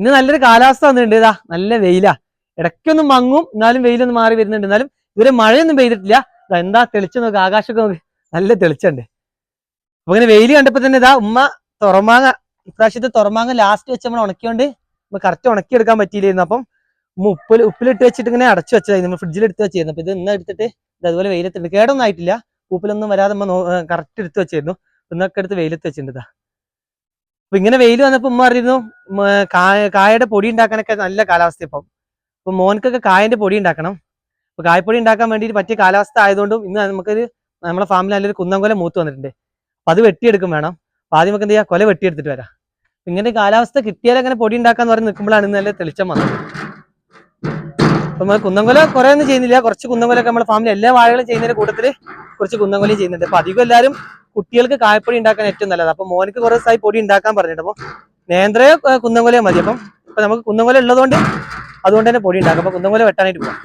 ഇന്ന് നല്ലൊരു കാലാവസ്ഥ വന്നിട്ടുണ്ട്. ഇതാ നല്ല വെയിലാ. ഇടയ്ക്കൊന്നും മങ്ങും എന്നാലും വെയിലൊന്നും മാറി വരുന്നുണ്ട്. എന്നാലും ഇതുവരെ മഴയൊന്നും പെയ്തിട്ടില്ല. എന്താ തെളിച്ചു നോക്ക് ആകാശമൊക്കെ നോക്ക്. നല്ല തെളിച്ചുണ്ട് അപ്പൊ ഇങ്ങനെ വെയിൽ കണ്ടപ്പോ തന്നെ ഇതാ ഉമ്മ തുറമാങ്ങ ഇപ്രാവശ്യത്തെ തുറമാങ്ങ ലാസ്റ്റ് വെച്ച് നമ്മൾ ഉണക്കിയോണ്ട് നമ്മൾ കറക്റ്റ് ഉണക്കിയെടുക്കാൻ പറ്റിയില്ലായിരുന്നു. അപ്പം ഉമ്മ ഉപ്പിൽ ഉപ്പിലിട്ട് വെച്ചിട്ട് ഇങ്ങനെ അടച്ചു വെച്ചതായി നമ്മൾ ഫ്രിഡ്ജിൽ എടുത്ത് വെച്ചിരുന്നു. അപ്പൊ ഇത് ഇന്ന് എടുത്തിട്ട് ഇത് അതുപോലെ വെയിലത്തുണ്ട് കേടൊന്നും ആയിട്ടില്ല. ഉപ്പിലൊന്നും വരാതെ നമ്മൾ കറക്റ്റ് എടുത്ത് വെച്ചിരുന്നു. ഇന്നൊക്കെ എടുത്ത് വെയിലത്ത് വെച്ചിട്ടുണ്ട് ഇതാ. അപ്പൊ ഇങ്ങനെ വെയിൽ വന്നപ്പോ ഉമ്മ അറിയുന്നു കായ കായയുടെ പൊടി ഉണ്ടാക്കാനൊക്കെ നല്ല കാലാവസ്ഥ ഇപ്പം. അപ്പൊ മോൻക്കൊക്കെ കായന്റെ പൊടി ഉണ്ടാക്കണം. അപ്പൊ കായപ്പൊടി ഉണ്ടാക്കാൻ വേണ്ടിയിട്ട് പറ്റിയ കാലാവസ്ഥ ആയതുകൊണ്ടും ഇന്ന് നമുക്കൊരു നമ്മുടെ ഫാമിൽ നല്ലൊരു കുന്നംകൊല മൂത്ത് വന്നിട്ടുണ്ട്. അപ്പൊ അത് വെട്ടിയെടുക്കും വേണം. അപ്പൊ ആദ്യം നമുക്ക് എന്ത് ചെയ്യാം? കൊല വെട്ടിയെടുത്തിട്ട് വരാം. ഇങ്ങനെ കാലാവസ്ഥ കിട്ടിയാൽ അങ്ങനെ പൊടി ഉണ്ടാക്കാന്ന് പറഞ്ഞ് നിൽക്കുമ്പോഴാണ് ഇന്ന് നല്ല തെളിച്ചം വന്നത്. അപ്പൊ നമ്മൾ കുന്നംകൊല കുറെ ഒന്നും ചെയ്യുന്നില്ല. കുറച്ച് കുന്നംകൊലൊക്കെ നമ്മുടെ ഫാമിലി എല്ലാ വാഴകളും ചെയ്യുന്നതിന്റെ കൂട്ടത്തിൽ കുറച്ച് കുന്നംകൊലയും ചെയ്യുന്നുണ്ട്. അപ്പൊ അധികം എല്ലാവരും കുട്ടികൾക്ക് കായപ്പൊടി ഉണ്ടാക്കാൻ ഏറ്റവും നല്ലത്. അപ്പൊ മോനിക്ക് കുറേ ദിവസമായി പൊടി ഉണ്ടാക്കാൻ പറഞ്ഞിട്ട്. അപ്പൊ നേന്ത്രയോ കുന്നംകൊലയോ മതി. അപ്പം ഇപ്പൊ നമുക്ക് കുന്നംകൊല ഉള്ളതുകൊണ്ട് അതുകൊണ്ട് തന്നെ പൊടി ഉണ്ടാക്കും. അപ്പൊ കുന്നംകൊല വെട്ടാനായിട്ട് പോകാം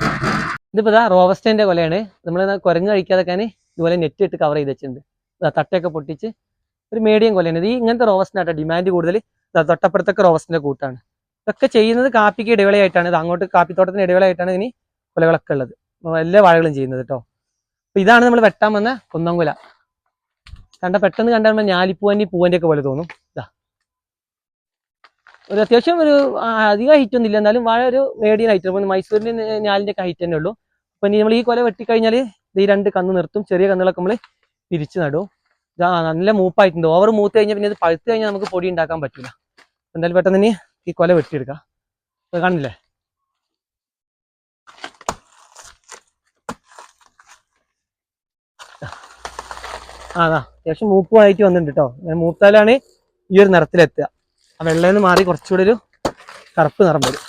ഇതിപ്പോ ഇതാ റോവസ്റ്റേന്റെ കൊലയാണ്. നമ്മൾ കുരങ്ങ് കഴിക്കാതൊക്കെ ഇതുപോലെ നെറ്റ് ഇട്ട് കവർ ചെയ്ത് വെച്ചിട്ടുണ്ട്. തട്ടയൊക്കെ പൊട്ടിച്ച് ഒരു മീഡിയം കൊലയാണ്. ഇത് ഇങ്ങനത്തെ റോവസ്റ്റിനാട്ടോ ഡിമാൻഡ് കൂടുതൽ തൊട്ടപ്പുറത്തൊക്കെ റോവസ്റ്റിന്റെ കൂട്ടാണ്. ഇതൊക്കെ ചെയ്യുന്നത് കാപ്പിക്ക് ഇടവേളയായിട്ടാണ്. ഇത് അങ്ങോട്ട് കാപ്പിത്തോട്ടത്തിന് ഇടവേളയായിട്ടാണ് ഇനി കൊലകളൊക്കെ ഉള്ളത്. എല്ലാ വാഴകളും ചെയ്യുന്നത് കേട്ടോ. അപ്പൊ ഇതാണ് നമ്മൾ വെട്ടാൻ വന്ന കുന്നംകുല. കണ്ട പെട്ടെന്ന് കണ്ടാൽ നമ്മൾ പൂവന്റെ ഒക്കെ പോലെ തോന്നും. ഇതാ ഒരു അത്യാവശ്യം ഒരു അധികം ഹൈറ്റ് ഒന്നും ഇല്ല എന്നാലും വാഴ ഒരു മേഡിയൻ ഹൈറ്റ് അപ്പോൾ മൈസൂരിൽ ഞാലിന്റെ ഒക്കെ ഹൈറ്റ് തന്നെ ഉള്ളൂ. അപ്പം ഇനി നമ്മൾ ഈ കൊല വെട്ടിക്കഴിഞ്ഞാൽ ഈ രണ്ട് കന്ന് നിർത്തും. ചെറിയ കന്നുകളൊക്കെ നമ്മൾ പിരിച്ചു നടും. ഇതാ നല്ല മൂപ്പായിട്ടുണ്ട്. ഓവർ മൂത്ത് കഴിഞ്ഞാൽ പിന്നെ അത് പഴുത്ത് കഴിഞ്ഞാൽ നമുക്ക് പൊടി ഉണ്ടാക്കാൻ പറ്റില്ല എന്തായാലും പെട്ടെന്ന് ഇനി ഈ കൊല വെട്ടിയെടുക്കാം. കാണില്ലേ? ആ അതാ അത്യാവശ്യം മൂപ്പുമായിട്ട് വന്നിട്ടുണ്ട് കേട്ടോ ഞാൻ മൂത്താലാണ് ഈ ഒരു നിറത്തിലെത്തുക. ആ വെള്ളയിൽ നിന്ന് മാറി കുറച്ചുകൂടി ഒരു കറുപ്പ് നിറം വരും.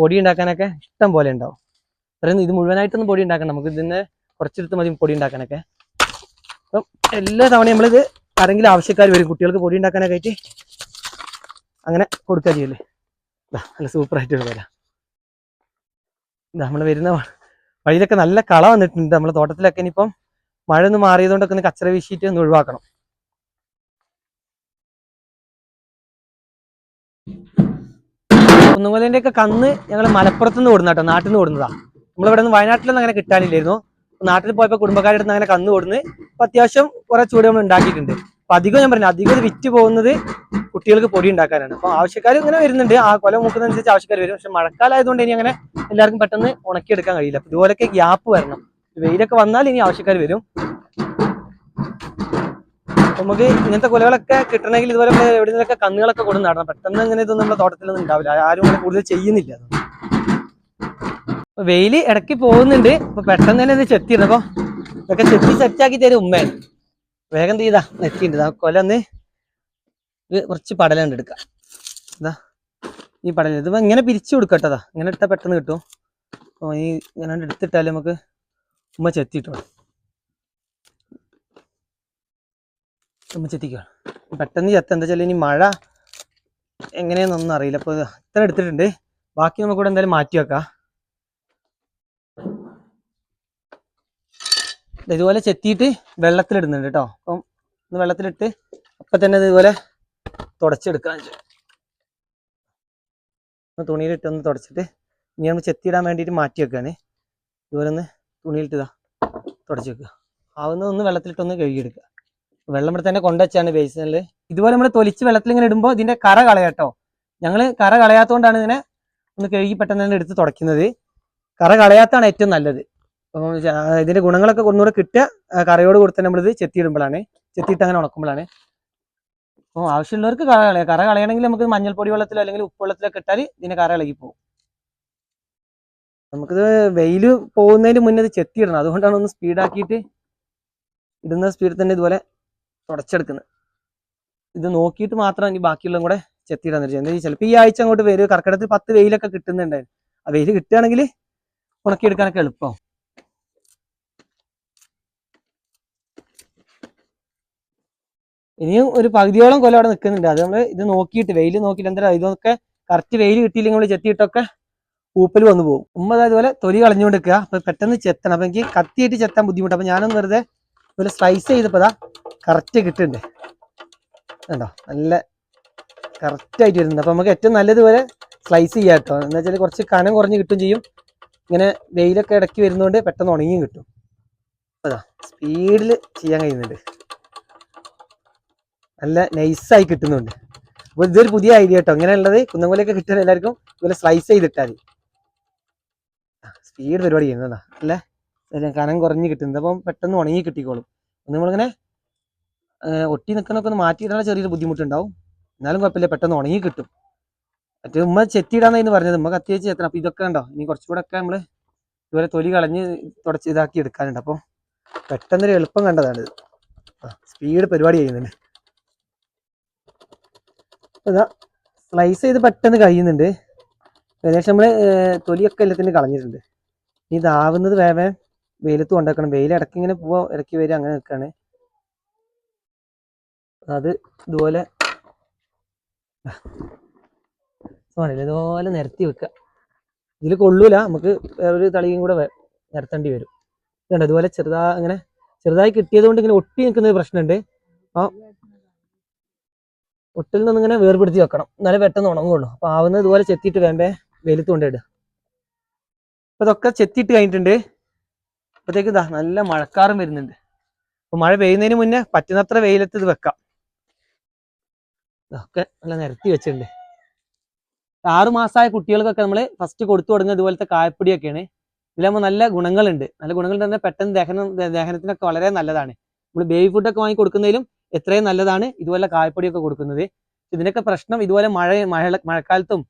പൊടി ഉണ്ടാക്കാനൊക്കെ ഇഷ്ടം പോലെ ഉണ്ടാവും. അത്രയും ഇത് മുഴുവനായിട്ടൊന്നും പൊടി ഉണ്ടാക്കണം. നമുക്ക് ഇതിന് കുറച്ചെടുത്ത് മതി പൊടി ഉണ്ടാക്കാനൊക്കെ. അപ്പം എല്ലാ തവണയും നമ്മളിത് ആരെങ്കിലും ആവശ്യക്കാർ വരും കുട്ടികൾക്ക് പൊടി ഉണ്ടാക്കാനൊക്കെ ആയിട്ട് അങ്ങനെ കൊടുക്കുക ചെയ്യല്ലേ നല്ല സൂപ്പറായിട്ട് വരാം. നമ്മൾ വരുന്ന വഴിയിലൊക്കെ നല്ല കള വന്നിട്ടുണ്ട്. നമ്മളെ തോട്ടത്തിലൊക്കെ ഇനിയിപ്പം മഴ ഒന്ന് മാറിയതുകൊണ്ടൊക്കെ ഒന്ന് കച്ചറ വീശിയിട്ട് ഒന്ന് ഒഴിവാക്കണം. കുന്നുമലേന്റെ ഒക്കെ കന്ന് ഞങ്ങൾ മലപ്പുറത്ത് നിന്ന് കൊടുന്ന കേട്ടോ നാട്ടിൽ നിന്ന് കൊടുന്നതാ നമ്മളിവിടെ നിന്ന് വയനാട്ടിലൊന്നും അങ്ങനെ കിട്ടാനില്ലായിരുന്നു. നാട്ടിൽ പോയപ്പോൾ കുടുംബക്കാരുടെ അടുത്ത് അങ്ങനെ കന്ന് കൊടുന്ന് അപ്പൊ അത്യാവശ്യം കുറെ ചൂട് നമ്മൾ ഉണ്ടാക്കിയിട്ടുണ്ട്. അപ്പൊ അധികം ഞാൻ പറഞ്ഞു അധികം വിറ്റ് പോകുന്നത് കുട്ടികൾക്ക് പൊടി ഉണ്ടാക്കാനാണ്. അപ്പൊ ആവശ്യക്കാർ ഇങ്ങനെ വരുന്നുണ്ട്. ആ കൊല മൂക്കുന്നതനുസരിച്ച് ആവശ്യക്കാർ വരും. പക്ഷെ മഴക്കാലായതുകൊണ്ട് ഇനി അങ്ങനെ എല്ലാവർക്കും പെട്ടെന്ന് ഉണക്കിയെടുക്കാൻ കഴിയില്ല. അപ്പൊ ഇതുപോലൊക്കെ ഗ്യാപ്പ് വരണം. വെയിലൊക്കെ വന്നാൽ ഇനി ആവശ്യക്കാർ വരും. നമുക്ക് ഇങ്ങനത്തെ കൊലകളൊക്കെ കിട്ടണമെങ്കിൽ ഇതുപോലെ എവിടെ നിന്നൊക്കെ കന്നുകളൊക്കെ കൊണ്ട് നടണം. പെട്ടെന്ന് ഇങ്ങനെ ഇതൊന്നും നമ്മുടെ തോട്ടത്തിലൊന്നും ഉണ്ടാവില്ല. ആരും അങ്ങനെ കൂടുതൽ ചെയ്യുന്നില്ല വെയിൽ ഇടയ്ക്ക് പോകുന്നുണ്ട്. അപ്പൊ പെട്ടെന്ന് തന്നെ ഇത് ചെത്തിയിരുന്നു അപ്പൊ ഇതൊക്കെ ചെത്തി സെറ്റാക്കി തരും ഉമ്മ. വേഗം ചെയ്താ നെറ്റിണ്ട് ആ കൊല ഒന്ന് കുറച്ച് പടലുണ്ട് എടുക്കാം. ഇതാ ഈ പടല ഇത് ഇങ്ങനെ പിരിച്ചു കൊടുക്കട്ടതാ ഇങ്ങനെ ഇട്ടാൽ പെട്ടെന്ന് കിട്ടും. അപ്പൊ ഈ ഇങ്ങനെ എടുത്തിട്ടാലും നമുക്ക് ഉമ്മ ചെത്തിട്ടോ. ചുമ്മാ ചെത്തിക്കാണ് പെട്ടെന്ന് ചെത്ത. എന്താ വെച്ചാൽ ഇനി മഴ എങ്ങനെയാണെന്നൊന്നും അറിയില്ല. അപ്പൊ ഇത്ര എടുത്തിട്ടുണ്ട്. ബാക്കി നമുക്ക് നമുക്കിവിടെ എന്തായാലും മാറ്റി വെക്കാം. ഇതുപോലെ ചെത്തിയിട്ട് വെള്ളത്തിലിടുന്നുണ്ട് കേട്ടോ. അപ്പം ഒന്ന് വെള്ളത്തിലിട്ട് അപ്പൊ തന്നെ ഇത് ഇതുപോലെ തുടച്ചെടുക്കാൻ തുണിയിലിട്ട് ഒന്ന് തുടച്ചിട്ട് ഇനി നമ്മൾ ചെത്തിയിടാൻ വേണ്ടിയിട്ട് മാറ്റി വെക്കുകയാണ് ഇതുപോലെ ഒന്ന് തുണിയിലിട്ട് ഇതാ തുടച്ച് വെക്കുക. ആവുന്ന ഒന്ന് വെള്ളത്തിലിട്ടൊന്ന് കഴുകിയെടുക്കുക. വെള്ളം ഇവിടെ തന്നെ കൊണ്ടുവച്ചാണ് ബേസിനിൽ ഇതുപോലെ നമ്മൾ തൊലിച്ച് വെള്ളത്തിൽ ഇങ്ങനെ ഇടുമ്പോൾ ഇതിന്റെ കറ കളയാട്ടോ ഞങ്ങൾ കറ കളയാത്തോണ്ടാണ് ഇതിനെ ഒന്ന് കഴുകി പെട്ടെന്ന് തന്നെ എടുത്ത് തുടയ്ക്കുന്നത്. കറ കളയാത്താണ് ഏറ്റവും നല്ലത്. അപ്പം ഇതിന്റെ ഗുണങ്ങളൊക്കെ ഒന്നുകൂടെ കിട്ടുക. കറയോട് കൊടുത്ത് നമ്മളിത് ചെത്തിയിടുമ്പോഴാണ്. ചെത്തിയിട്ട് അങ്ങനെ ഉണക്കുമ്പോഴാണ്. അപ്പോൾ ആവശ്യമുള്ളവർക്ക് കറ കളയാം. കറ കളയണമെങ്കിൽ നമുക്ക് മഞ്ഞൾപ്പൊടി വെള്ളത്തിലോ അല്ലെങ്കിൽ ഉപ്പ് വെള്ളത്തിലൊക്കെ ഇട്ടാൽ ഇതിന്റെ കറ ഇളകി നമുക്കിത് വെയിൽ പോകുന്നതിന് മുന്നേ ഇത് ചെത്തിയിടണം. അതുകൊണ്ടാണ് ഒന്ന് സ്പീഡാക്കിയിട്ട് ഇടുന്ന സ്പീഡിൽ തന്നെ ഇതുപോലെ തുടച്ചെടുക്കുന്നത്. ഇത് നോക്കിയിട്ട് മാത്രം ഇനി ബാക്കിയുള്ളതും കൂടെ ചെത്തിയിടാൻ വെച്ചാൽ എന്താ ചിലപ്പോൾ ഈ ആഴ്ച അങ്ങോട്ട് വരും. കർക്കിടത്തിൽ പത്ത് വെയിലൊക്കെ കിട്ടുന്നുണ്ടായിരുന്നു. ആ വെയിൽ കിട്ടുകയാണെങ്കിൽ ഉണക്കിയെടുക്കാനൊക്കെ എളുപ്പം. ഇനിയും ഒരു പകുതിയോളം കൊല്ലം അവിടെ നിൽക്കുന്നുണ്ട്. അത് നമ്മൾ ഇത് നോക്കിയിട്ട് വെയിൽ നോക്കിയിട്ട് എന്താ ഇതൊക്കെ കറക്റ്റ് വെയിൽ കിട്ടിയില്ലെങ്കിൽ നമ്മൾ ചെത്തിയിട്ടൊക്കെ പൂപ്പൽ വന്നു പോകും. ഉമ്മ അതേപോലെ തൊലി കളഞ്ഞുകൊണ്ട് നിൽക്കുക അപ്പൊ പെട്ടെന്ന് ചെത്തണം. അപ്പൊ എനിക്ക് കത്തിയിട്ട് ചെത്താൻ ബുദ്ധിമുട്ട്. അപ്പൊ ഞാനൊന്ന് വെറുതെ ഒരു സ്ലൈസ് ചെയ്തപ്പോ കറക്റ്റ് കിട്ടുന്നുണ്ട് കണ്ടോ? നല്ല കറക്റ്റ് ആയിട്ട് വരുന്നുണ്ട്. അപ്പൊ നമുക്ക് ഏറ്റവും നല്ലതുപോലെ സ്ലൈസ് ചെയ്യാം കേട്ടോ. എന്താ വെച്ചാൽ കുറച്ച് കനം കുറഞ്ഞ് കിട്ടും ചെയ്യും. ഇങ്ങനെ വെയിലൊക്കെ ഇടയ്ക്ക് വരുന്നതുകൊണ്ട് പെട്ടെന്ന് ഉണങ്ങിയും കിട്ടും. അതാ സ്പീഡിൽ ചെയ്യാൻ കഴിയുന്നുണ്ട്. നല്ല നൈസായി കിട്ടുന്നുണ്ട്. അപ്പോൾ ഇതൊരു പുതിയ ഐഡിയ കേട്ടോ. ഇങ്ങനെയുള്ളത് കുന്നംകുലൊക്കെ കിട്ടാൻ എല്ലാവർക്കും ഇതുപോലെ സ്ലൈസ് ചെയ്തിട്ടാൽ സ്പീഡ് പരിപാടി ചെയ്യുന്നതാ അല്ലേ? കനം കുറഞ്ഞ് കിട്ടുന്നത്. അപ്പം പെട്ടെന്ന് ഉണങ്ങി കിട്ടിക്കോളും. നമ്മളിങ്ങനെ ഒട്ടി നിൽക്കണമൊക്കെ ഒന്ന് മാറ്റിയിടാനുള്ള ചെറിയൊരു ബുദ്ധിമുട്ടുണ്ടാവും. എന്നാലും കുഴപ്പമില്ല പെട്ടെന്ന് ഉണങ്ങി കിട്ടും. മറ്റേ ഉമ്മ ചെത്തിയിടാന്നായിരുന്നു പറഞ്ഞത്. ഉമ്മ കത്തി വെച്ച് ചെത്തണം. അപ്പോൾ ഇതൊക്കെ ഉണ്ടോ ഇനി കുറച്ചുകൂടെ ഒക്കെ നമ്മൾ ഇതുപോലെ തൊലി കളഞ്ഞ് തുടച്ച് ഇതാക്കി എടുക്കാനുണ്ട്. അപ്പോൾ പെട്ടെന്നൊരു എളുപ്പം കണ്ടതാണ് ഇത്. സ്പീഡ് പരിപാടി ചെയ്യുന്നുണ്ട്. ഇതാ സ്ലൈസ് ചെയ്ത് പെട്ടെന്ന് കഴിയുന്നുണ്ട്. ഏകദേശം നമ്മൾ തൊലിയൊക്കെ എല്ലാത്തിനും കളഞ്ഞിട്ടുണ്ട്. ഇതാവുന്നത് വേവേ വെയിലത്ത് കൊണ്ടുവെക്കണം വെയിൽ ഇടയ്ക്ക് ഇങ്ങനെ പോവാ ഇടയ്ക്ക് വരിക അങ്ങനെ നിൽക്കുകയാണ് അത് ഇതുപോലെ സോണില്ല ഇതുപോലെ നിരത്തി വെക്കുക ഇതിൽ കൊള്ളൂല. നമുക്ക് വേറൊരു തളിയും കൂടെ നിരത്തേണ്ടി വരും. ഇതുണ്ട് ഇതുപോലെ ചെറുതാ ഇങ്ങനെ ചെറുതായി കിട്ടിയത് കൊണ്ട് ഇങ്ങനെ ഒട്ടി നിൽക്കുന്ന ഒരു പ്രശ്നമുണ്ട്. ആ ഒട്ടിൽ നിന്ന് ഇങ്ങനെ വേർപെടുത്തി വെക്കണം. എന്നാലേ പെട്ടെന്ന് ഉണങ്ങുള്ളൂ. അപ്പോൾ ആവുന്നത് ഇതുപോലെ ചെത്തിയിട്ട് വേമ്പേ വെയിലത്ത് കൊണ്ടിടുക അപ്പൊ ഇതൊക്കെ ചെത്തിയിട്ട് കഴിഞ്ഞിട്ടുണ്ട്. അപ്പോഴത്തേക്ക് ഇതാ നല്ല മഴക്കാറും വരുന്നുണ്ട്. അപ്പൊ മഴ പെയ്യുന്നതിന് മുന്നേ പറ്റുന്നത്ര വെയിലത്ത് ഇത് വെക്കാം. ഇതൊക്കെ നല്ല നിരത്തി വെച്ചിട്ടുണ്ട്. ആറു മാസമായ കുട്ടികൾക്കൊക്കെ നമ്മൾ ഫസ്റ്റ് കൊടുത്തു തുടങ്ങുന്ന ഇതുപോലത്തെ കായപ്പൊടിയൊക്കെയാണ്. ഇതിലാകുമ്പോൾ നല്ല ഗുണങ്ങളുണ്ട്. നല്ല ഗുണങ്ങൾ തന്നെ പെട്ടെന്ന് ദഹനം ദഹനത്തിനൊക്കെ വളരെ നല്ലതാണ്. നമ്മൾ ബേബി ഫുഡൊക്കെ വാങ്ങി കൊടുക്കുന്നതിലും എത്രയും നല്ലതാണ് ഇതുപോലെ കായപ്പൊടിയൊക്കെ കൊടുക്കുന്നത്. ഇതിനൊക്കെ പ്രശ്നം ഇതുപോലെ മഴ മഴ മഴക്കാലത്തും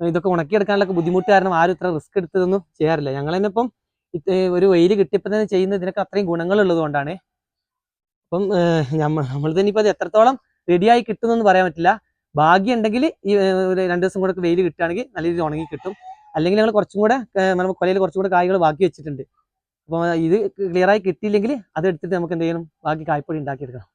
ഇതൊക്കെ ഉണക്കിയെടുക്കാനുള്ള ബുദ്ധിമുട്ട് കാരണം ആരും ഇത്ര റിസ്ക് എടുത്തതൊന്നും ചെയ്യാറില്ല. ഞങ്ങൾ തന്നെ ഇപ്പം ഒരു വെയിൽ കിട്ടിയപ്പോൾ തന്നെ ചെയ്യുന്ന ഇതിനൊക്കെ അത്രയും ഗുണങ്ങൾ ഉള്ളത് കൊണ്ടാണ്. അപ്പം നമ്മൾ തന്നെ ഇപ്പം അത് എത്രത്തോളം റെഡിയായി കിട്ടുന്നു പറയാൻ പറ്റില്ല. ഭാഗ്യം ഉണ്ടെങ്കിൽ ഈ ഒരു രണ്ട് ദിവസം കൂടെ വെയിൽ കിട്ടുകയാണെങ്കിൽ നല്ല രീതിയിൽ ഉണങ്ങി കിട്ടും. അല്ലെങ്കിൽ ഞങ്ങൾ കുറച്ചും കൂടെ നമ്മൾ കൊലയിൽ കുറച്ചും കൂടെ കായ്കൾ ബാക്കി വെച്ചിട്ടുണ്ട്. അപ്പോൾ ഇത് ക്ലിയറായി കിട്ടിയില്ലെങ്കിൽ അത് എടുത്തിട്ട് നമുക്ക് എന്ത് ചെയ്യണം? ബാക്കി കായ്പൊടി ഉണ്ടാക്കിയെടുക്കണം.